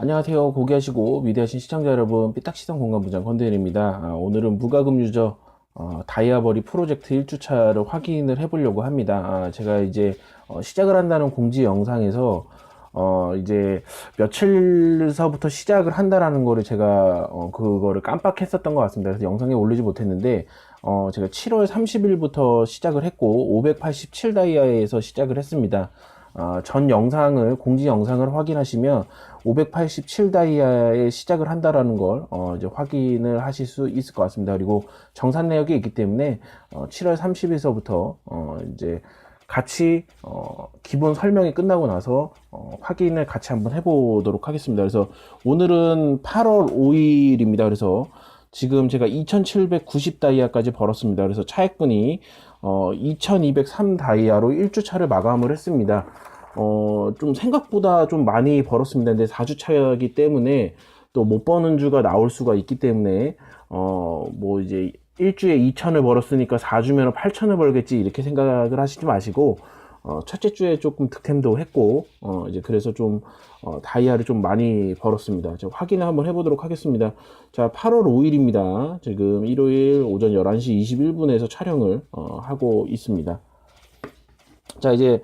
안녕하세요. 고귀하시고 위대하신 시청자 여러분, 삐딱시선 공간부장 건대일입니다. 아, 오늘은 무과금 유저 어, 다이아버리 프로젝트 1주차를 확인을 해보려고 합니다. 아, 제가 이제 어, 시작을 한다는 공지 영상에서 어, 이제 며칠서부터 시작을 한다라는 거를 제가 어, 그거를 깜빡했었던 것 같습니다. 그래서 영상에 올리지 못했는데 어, 제가 7월 30일부터 시작을 했고 587 다이아에서 시작을 했습니다. 어, 전 영상을 공지 영상을 확인하시면 587 다이아에 시작을 한다라는 걸 어, 이제 확인을 하실 수 있을 것 같습니다. 그리고 정산 내역이 있기 때문에 어, 7월 30일서부터 어, 이제 같이 어, 기본 설명이 끝나고 나서 어, 확인을 같이 한번 해보도록 하겠습니다. 그래서 오늘은 8월 5일입니다. 그래서 지금 제가 2790 다이아까지 벌었습니다. 그래서 차액분이 어, 2203 다이아로 1주차를 마감을 했습니다. 어, 좀 생각보다 좀 많이 벌었습니다. 근데 4주 차이기 때문에 또 못 버는 주가 나올 수가 있기 때문에 어, 뭐 이제 일주에 2천을 벌었으니까 4주면 8천을 벌겠지 이렇게 생각을 하시지 마시고 어, 첫째 주에 조금 득템도 했고 어, 이제 그래서 좀 어, 다이아를 좀 많이 벌었습니다. 자, 확인을 한번 해보도록 하겠습니다. 자, 8월 5일입니다. 지금 일요일 오전 11시 21분에서 촬영을 어, 하고 있습니다. 자, 이제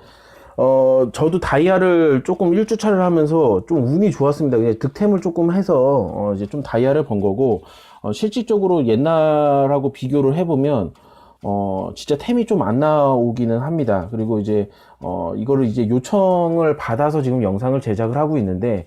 어, 저도 다이아를 조금 1주차를 하면서 좀 운이 좋았습니다. 그냥 득템을 조금 해서, 어, 이제 좀 다이아를 번 거고, 어, 실질적으로 옛날하고 비교를 해보면, 어, 진짜 템이 좀 안 나오기는 합니다. 그리고 이제, 어, 이거를 이제 요청을 받아서 지금 영상을 제작을 하고 있는데,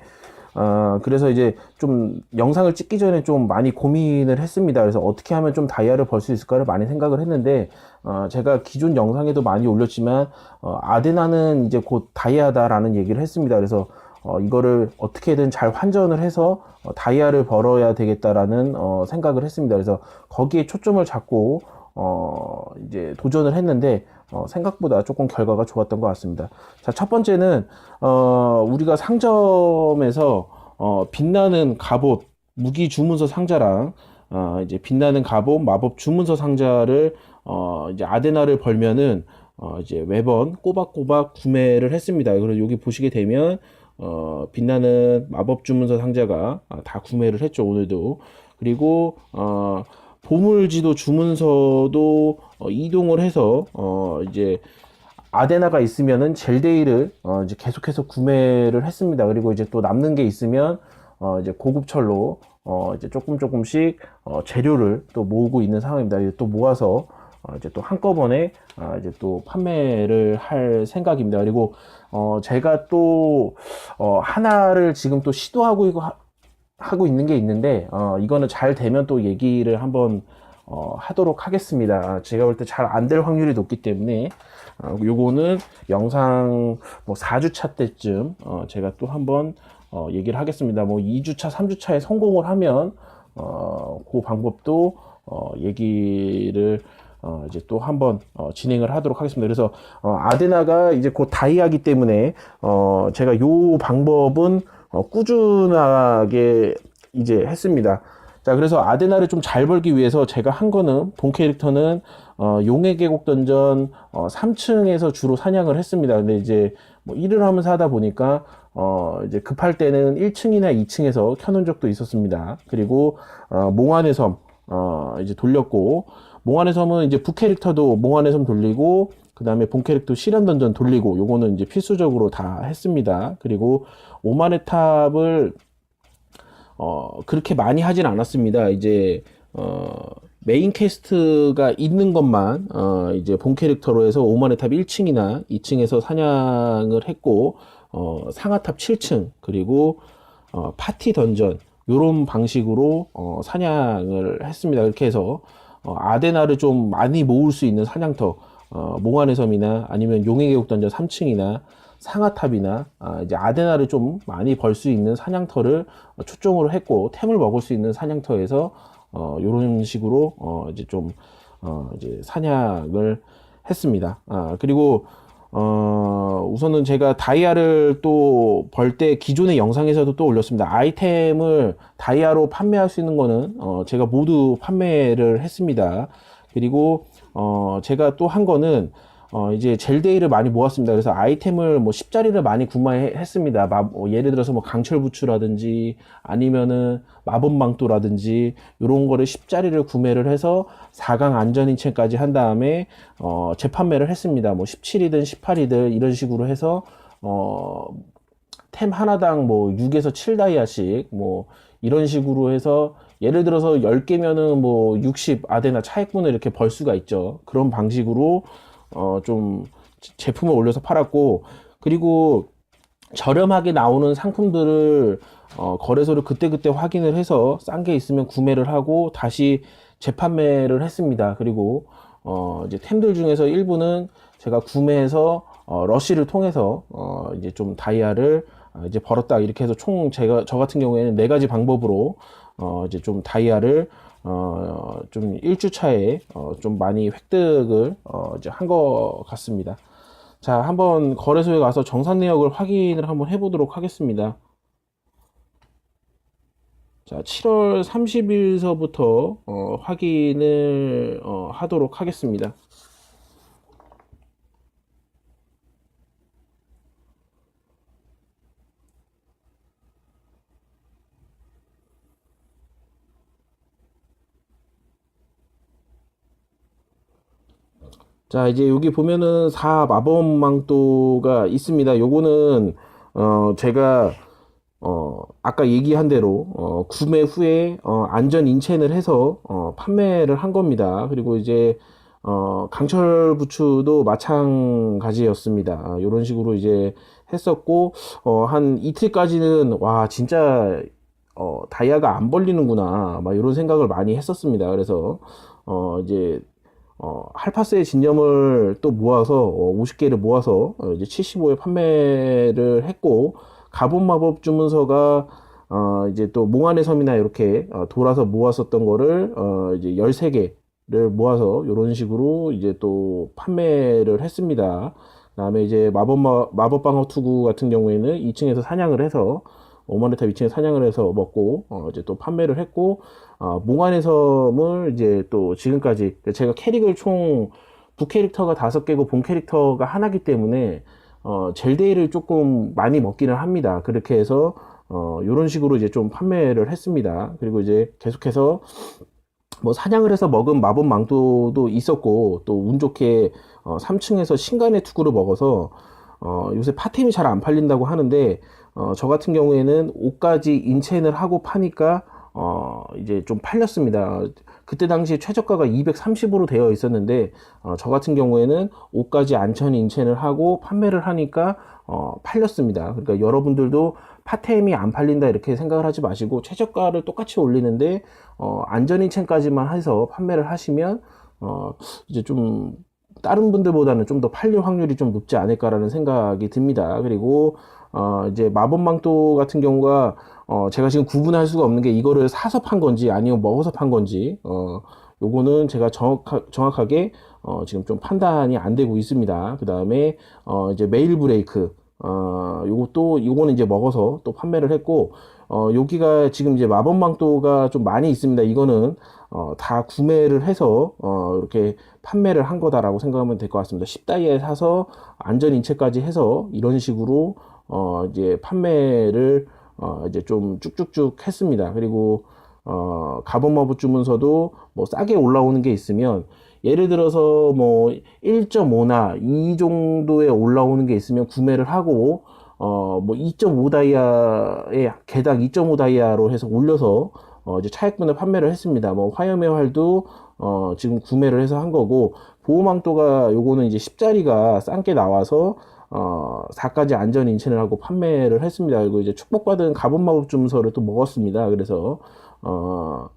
어, 그래서 이제 좀 영상을 찍기 전에 좀 많이 고민을 했습니다. 그래서 어떻게 하면 좀 다이아를 벌 수 있을까를 많이 생각을 했는데, 어, 제가 기존 영상에도 많이 올렸지만, 어, 아데나는 이제 곧 다이아다라는 얘기를 했습니다. 그래서, 어, 이거를 어떻게든 잘 환전을 해서 어, 다이아를 벌어야 되겠다라는 어, 생각을 했습니다. 그래서 거기에 초점을 잡고, 어, 이제 도전을 했는데, 어, 생각보다 조금 결과가 좋았던 것 같습니다. 자, 첫 번째는, 어, 우리가 상점에서, 어, 빛나는 갑옷, 무기 주문서 상자랑, 어, 이제 빛나는 갑옷, 마법 주문서 상자를, 어, 이제 아데나를 벌면은, 어, 이제 매번 꼬박꼬박 구매를 했습니다. 그래서 여기 보시게 되면, 어, 빛나는 마법 주문서 상자가 아, 다 구매를 했죠, 오늘도. 그리고, 어, 보물지도 주문서도 어, 이동을 해서 어 이제 아데나가 있으면은 젤데이를 어 이제 계속해서 구매를 했습니다. 그리고 이제 또 남는 게 있으면 어 이제 고급철로 어 이제 조금 조금씩 어 재료를 또 모으고 있는 상황입니다. 이제 또 모아서 어 이제 또 한꺼번에 아 이제 또 판매를 할 생각입니다. 그리고 어 제가 또 어 하나를 지금 또 시도하고 고 있는 게 있는데 어, 이거는 잘 되면 또 얘기를 한번 어, 하도록 하겠습니다. 제가 볼 때 잘 안 될 확률이 높기 때문에 어, 요거는 영상 뭐 4주차 때쯤 어, 제가 또 한번 어, 얘기를 하겠습니다. 뭐 2주차, 3주차에 성공을 하면 어, 그 방법도 어, 얘기를 어, 이제 또 한번 어, 진행을 하도록 하겠습니다. 그래서 어, 아데나가 이제 곧 다이아기 때문에 어, 제가 요 방법은 어, 꾸준하게 이제 했습니다. 자, 그래서 아데나를 좀 잘 벌기 위해서 제가 한 거는 본 캐릭터는 어, 용의 계곡 던전 어, 3층에서 주로 사냥을 했습니다. 근데 이제 뭐 일을 하면서 하다 보니까 어, 이제 급할 때는 1층이나 2층에서 켜놓은 적도 있었습니다. 그리고 어, 몽환의 섬 어, 이제 돌렸고 몽환의 섬은 이제 부캐릭터도 몽환의 섬 돌리고 그 다음에 본 캐릭터 실현 던전 돌리고 요거는 이제 필수적으로 다 했습니다. 그리고 오만의 탑을 어 그렇게 많이 하진 않았습니다. 이제 어 메인 캐스트가 있는 것만 어 이제 본 캐릭터로 해서 오만의 탑 1층이나 2층에서 사냥을 했고 어 상하탑 7층 그리고 어 파티 던전 요런 방식으로 어 사냥을 했습니다. 그렇게 해서 어 아데나를 좀 많이 모을 수 있는 사냥터 어, 몽환의 섬이나 아니면 용의 계곡 던전 3층이나 상하탑이나 아, 이제 아데나를 좀 많이 벌 수 있는 사냥터를 어, 초점으로 했고 템을 먹을 수 있는 사냥터에서 어, 이런 식으로 어, 이제 좀 어, 이제 사냥을 했습니다. 아, 그리고 어, 우선은 제가 다이아를 또 벌 때 기존의 영상에서도 또 올렸습니다. 아이템을 다이아로 판매할 수 있는 거는 어, 제가 모두 판매를 했습니다. 그리고 어, 제가 또 한 거는 어, 이제 젤데이를 많이 모았습니다. 그래서 아이템을 뭐 10짜리를 많이 구매했습니다. 마- 뭐 예를 들어서 뭐 강철 부추라든지 아니면은 마법망토라든지 이런 거를 10짜리를 구매를 해서 4강 안전인체까지 한 다음에 어, 재판매를 했습니다. 뭐 17이든 18이든 이런 식으로 해서 어, 템 하나당 뭐 6에서 7다이아씩 뭐 이런 식으로 해서 예를 들어서 10개면은 뭐 60 아데나 차액분을 이렇게 벌 수가 있죠. 그런 방식으로 어 좀 제품을 올려서 팔았고 그리고 저렴하게 나오는 상품들을 어 거래소를 그때그때 확인을 해서 싼 게 있으면 구매를 하고 다시 재판매를 했습니다. 그리고 어 이제 템들 중에서 일부는 제가 구매해서 어 러쉬를 통해서 어 이제 좀 다이아를 아, 이제 벌었다 이렇게 해서 총 제가 저 같은 경우에는 네 가지 방법으로 어 이제 좀 다이아를 어 좀 1주차에 어 좀 많이 획득을 어 이제 한 것 같습니다. 자, 한번 거래소에 가서 정산 내역을 확인을 한번 해보도록 하겠습니다. 자, 7월 30일서부터 어, 확인을 어, 하도록 하겠습니다. 자, 이제 여기 보면은 4 마법망토가 있습니다. 요거는 어 제가 어 아까 얘기한 대로 어 구매 후에 어 안전 인챈을 해서 어 판매를 한 겁니다. 그리고 이제 어 강철 부추도 마찬가지였습니다. 아, 요런 식으로 이제 했었고 어 한 이틀까지는 와 진짜 어 다이아가 안 벌리는구나 막 이런 생각을 많이 했었습니다. 그래서 어 이제 어, 할파스의 진념을 또 모아서 어, 50개를 모아서 어, 이제 75에 판매를 했고 가본 마법 주문서가 어, 이제 또 몽환의 섬이나 이렇게 어, 돌아서 모았었던 거를 어, 이제 13개를 모아서 이런 식으로 이제 또 판매를 했습니다. 그다음에 이제 마법 마, 마법 방어 투구 같은 경우에는 2층에서 사냥을 해서 오마네타 위층에 사냥을 해서 먹고 어, 이제 또 판매를 했고 어, 몽환의 섬을 이제 또 지금까지 제가 캐릭을 총 부캐릭터가 다섯 개고 본 캐릭터가 하나기 때문에 어, 젤데이를 조금 많이 먹기는 합니다. 그렇게 해서 어, 이런 식으로 이제 좀 판매를 했습니다. 그리고 이제 계속해서 뭐 사냥을 해서 먹은 마법 망토도 있었고 또 운 좋게 어, 3층에서 신간의 투구를 먹어서 어, 요새 파템이 잘 안 팔린다고 하는데 어, 저 같은 경우에는 5까지 인챈을 하고 파니까 어, 이제 좀 팔렸습니다. 그때 당시 최저가가 230으로 되어 있었는데 어, 저 같은 경우에는 5까지 안천 인챈을 하고 판매를 하니까 어, 팔렸습니다. 그러니까 여러분들도 파템이 안 팔린다 이렇게 생각을 하지 마시고 최저가를 똑같이 올리는데 어, 안전 인챈까지만 해서 판매를 하시면 어, 이제 좀 다른 분들보다는 좀 더 팔릴 확률이 좀 높지 않을까라는 생각이 듭니다. 그리고 어, 이제 마법망토 같은 경우가 어, 제가 지금 구분할 수가 없는 게 이거를 사서 판 건지 아니면 먹어서 판 건지 어, 요거는 제가 정확하, 정확하게 어, 지금 좀 판단이 안 되고 있습니다. 그 다음에 어, 이제 메일 브레이크 어, 요것도 요거는 이제 먹어서 또 판매를 했고 어, 여기가 지금 이제 마법망토가 좀 많이 있습니다. 이거는 어, 다 구매를 해서 어, 이렇게 판매를 한 거다라고 생각하면 될 것 같습니다. 10다이에 사서 안전 인체까지 해서 이런 식으로 어, 이제 판매를 어, 이제 좀 쭉쭉쭉 했습니다. 그리고 어, 가본마법 주문서도 뭐 싸게 올라오는 게 있으면 예를 들어서 뭐 1.5나 2 정도에 올라오는 게 있으면 구매를 하고 어, 뭐 2.5 다이아에 개당 2.5 다이아로 해서 올려서 어, 이제 차액분을 판매를 했습니다. 뭐 화염의 활도 어, 지금 구매를 해서 한 거고 보호망토가 요거는 이제 10짜리가 싼 게 나와서 어, 4까지 안전 인챈을 하고 판매를 했습니다. 그리고 이제 축복받은 가본 마법 주문서를 또 먹었습니다. 그래서 어,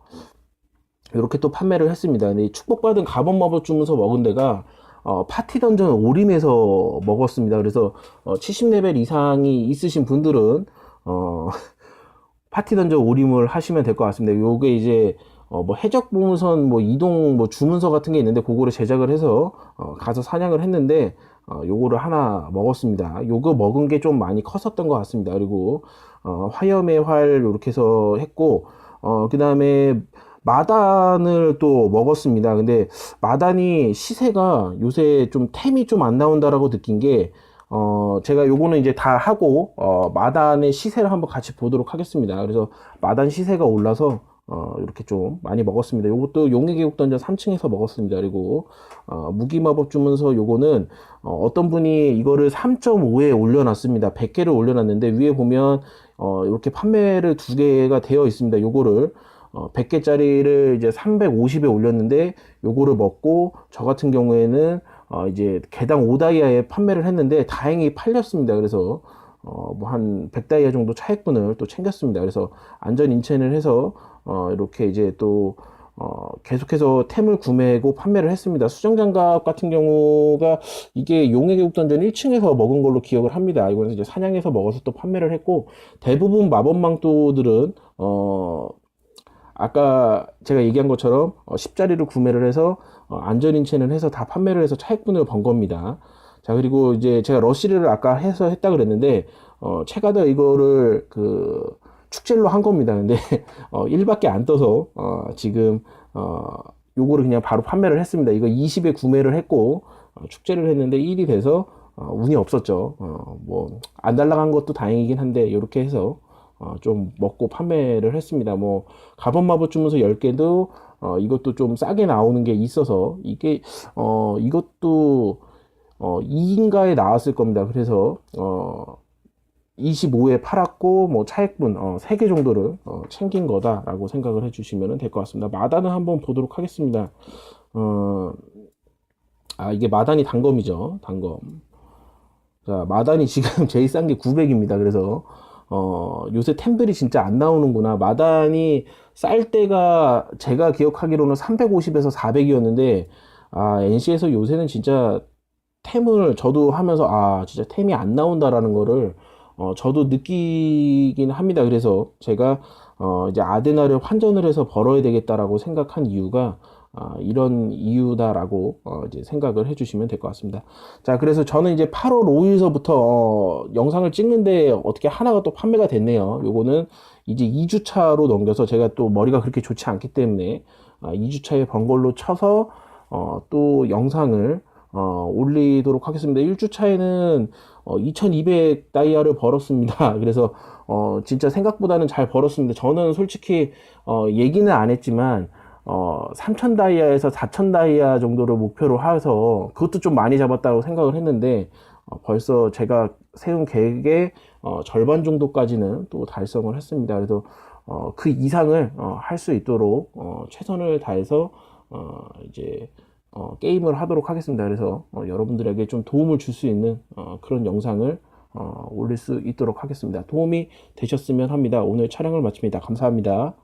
이렇게 또 판매를 했습니다. 근데 이 축복받은 가본 마법 주문서 먹은 데가 어, 파티 던전 오림에서 먹었습니다. 그래서 어, 70레벨 이상이 있으신 분들은 어, 파티 던전 오림을 하시면 될 것 같습니다. 요게 이제 어, 뭐 해적 보무선 뭐 이동 뭐 주문서 같은 게 있는데 그거를 제작을 해서 어, 가서 사냥을 했는데 어, 요거를 하나 먹었습니다. 요거 먹은 게 좀 많이 컸었던 것 같습니다. 그리고 어, 화염의 활 이렇게 해서 했고 어, 그 다음에 마단을 또 먹었습니다. 근데 마단이 시세가 요새 좀 템이 좀 안 나온다라고 느낀 게, 어, 제가 요거는 이제 다 하고, 어, 마단의 시세를 한번 같이 보도록 하겠습니다. 그래서 마단 시세가 올라서, 어, 이렇게 좀 많이 먹었습니다. 요것도 용의 계곡 던전 3층에서 먹었습니다. 그리고, 어, 무기마법 주문서 요거는, 어, 떤 분이 이거를 3.5에 올려놨습니다. 100개를 올려놨는데, 위에 보면, 어, 이렇게 판매를 두 개가 되어 있습니다. 요거를, 어, 100개짜리를 이제 350에 올렸는데 요거를 먹고 저 같은 경우에는 어, 이제 개당 5다이아에 판매를 했는데 다행히 팔렸습니다. 그래서 어, 뭐 한 100다이아 정도 차액분을 또 챙겼습니다. 그래서 안전 인첸을 해서 어, 이렇게 이제 또 어, 계속해서 템을 구매하고 판매를 했습니다. 수정장갑 같은 경우가 이게 용의 계곡 던전 1층에서 먹은 걸로 기억을 합니다. 이거는 이제 사냥해서 먹어서 또 판매를 했고 대부분 마법망토들은 어, 아까 제가 얘기한 것처럼 어, 10자리를 구매를 해서 어, 안전인체는 해서 다 판매를 해서 차익분을 번 겁니다. 자 그리고 이제 제가 러시를 아까 해서 했다 그랬는데 어, 체가더 이거를 그 축젤로 한 겁니다. 근데 어, 1밖에 안 떠서 어, 지금 어, 요거를 그냥 바로 판매를 했습니다. 이거 20에 구매를 했고 어, 축제를 했는데 1이 돼서 어, 운이 없었죠. 어, 뭐 안 달라간 것도 다행이긴 한데 이렇게 해서 어, 좀 먹고 판매를 했습니다. 뭐 가본 마법 주문서 10개도 어, 이것도 좀 싸게 나오는 게 있어서 이게 어, 이것도 어, 2인가에 나왔을 겁니다. 그래서 어, 25에 팔았고 뭐 차액분 어, 3개 정도를 어, 챙긴 거다라고 생각을 해주시면 될 것 같습니다. 마단을 한번 보도록 하겠습니다. 어, 아 이게 마단이 단검이죠. 단검. 자 마단이 지금 제일 싼 게 900입니다. 그래서 어, 요새 템들이 진짜 안 나오는구나. 마단이 쌀 때가 제가 기억하기로는 350에서 400이었는데, 아, NC에서 요새는 진짜 템을 저도 하면서, 아, 진짜 템이 안 나온다라는 거를, 어, 저도 느끼긴 합니다. 그래서 제가, 어, 이제 아데나를 환전을 해서 벌어야 되겠다라고 생각한 이유가, 아, 이런 이유다라고 어, 이제 생각을 해주시면 될 것 같습니다. 자, 그래서 저는 이제 8월 5일서부터 어, 영상을 찍는데 어떻게 하나가 또 판매가 됐네요. 요거는 이제 2주차로 넘겨서 제가 또 머리가 그렇게 좋지 않기 때문에 아, 2주차에 번 걸로 쳐서 어, 또 영상을 어, 올리도록 하겠습니다. 1주 차에는 어, 2200 다이아를 벌었습니다. 그래서 어, 진짜 생각보다는 잘 벌었습니다. 저는 솔직히 어, 얘기는 안 했지만 어, 3천 다이아에서 4천 다이아 정도를 목표로 해서 그것도 좀 많이 잡았다고 생각을 했는데 어, 벌써 제가 세운 계획의 어, 절반 정도까지는 또 달성을 했습니다. 그래서 어, 그 이상을 어, 할 수 있도록 어, 최선을 다해서 어, 이제 어, 게임을 하도록 하겠습니다. 그래서 어, 여러분들에게 좀 도움을 줄 수 있는 어, 그런 영상을 어, 올릴 수 있도록 하겠습니다. 도움이 되셨으면 합니다. 오늘 촬영을 마칩니다. 감사합니다.